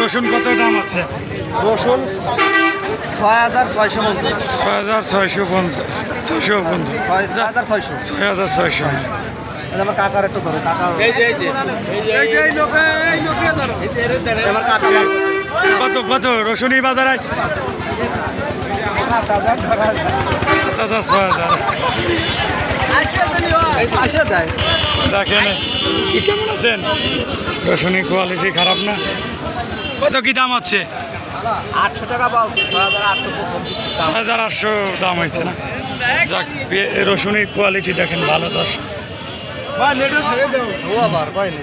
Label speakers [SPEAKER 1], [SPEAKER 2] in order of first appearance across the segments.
[SPEAKER 1] রসুন কত দাম আছে?
[SPEAKER 2] রসুন ছয় হাজার ছয়শো মতো
[SPEAKER 1] ছয় হাজার ছয়শো পঞ্চাশ। ছয়শো পঞ্চাশ।
[SPEAKER 2] ছয় হাজার ছয়শো।
[SPEAKER 1] ছয় হাজার ছয়শো।
[SPEAKER 2] আমার কাকার একটু ধরে কাকা আমার কাকা
[SPEAKER 1] কত কত? রসুনি বাজার আছে? সাত হাজার ছয় হাজার। দেখেন আছেন রসুনি কোয়ালিটি খারাপ না। কত কি দাম হচ্ছে?
[SPEAKER 2] আটশো টাকা ছয় হাজার আটশো
[SPEAKER 1] দাম হয়েছে না? যাক রসুনের কোয়ালিটি দেখেন ভালো দশ
[SPEAKER 2] ও আবার পাইনি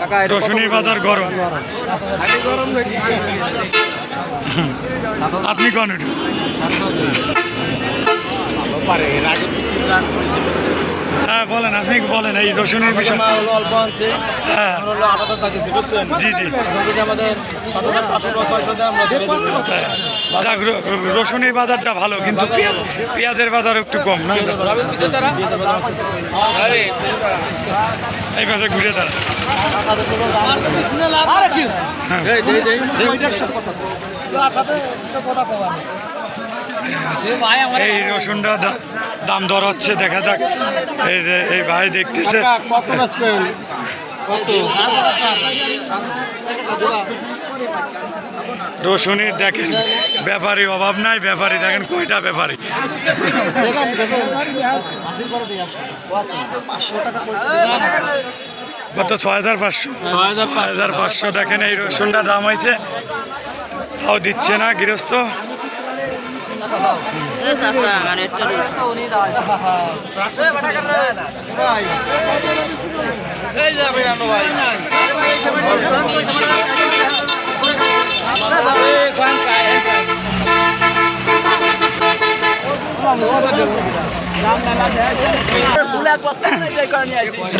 [SPEAKER 2] কাকা
[SPEAKER 1] হ্যাঁ বলেন আপনি বলেন এই রসুনের বিষয় হ্যাঁ। জি জি। তাই। যাক রসুনের বাজারটা ভালো কিন্তু পেঁয়াজ পেঁয়াজের বাজার একটু কম না? এই পাশে ঘুরে দাঁড়া হ্যাঁ। এই রসুনটা দা- দাম দর হচ্ছে দেখা যাক। এই যে এই ভাই দেখতেছে। রসুনের দেখেন ব্যাপারী অভাব নাই ব্যাপারী দেখেন কয়টা ব্যাপারী? কত? ছয় হাজার পাঁচশো। ছয় হাজার পাঁচশো। দেখেন এই রসুনটা দাম হয়েছে। তাও দিচ্ছে না গৃহস্থ
[SPEAKER 2] ভাই এই যে আমি রানো ভাই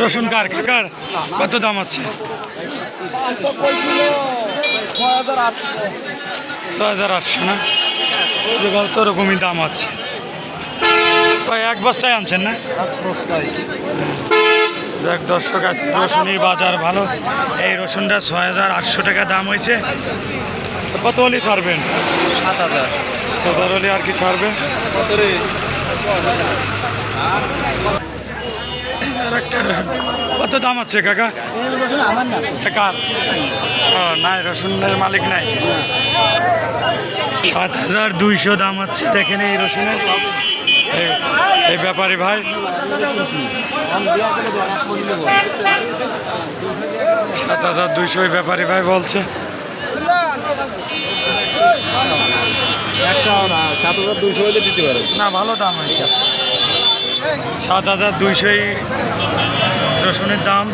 [SPEAKER 1] রসুন কার কাকার কত দাম হচ্ছে?
[SPEAKER 2] ছ হাজার আটশো
[SPEAKER 1] না? ওই জায়গায় তো ওরকমই দাম আছে। এক বস্তায় আনছেন না? দেখ দর্শক আজকে রসুনের বাজার ভালো। এই রসুনটা ছয় হাজার আটশো টাকা দাম হয়েছে। কত হলে ছাড়বেন?
[SPEAKER 2] সাত হাজার।
[SPEAKER 1] কত হলে আর কি ছাড়বেন?
[SPEAKER 2] কত
[SPEAKER 1] যে কত দাম হচ্ছে কাকা?
[SPEAKER 2] আমার না।
[SPEAKER 1] কার? ও নাই রসুনের মালিক নাই। সাত হাজার দুইশো দাম হচ্ছে দেখেন এই রসুনের। এই- ব্যাপারী ভাই। সাত হাজার দুইশো এই ব্যাপারী ভাই বলছে। না, ভালো দাম হয়েছে। সাত হাজার দুইশোই রসুনের দাম।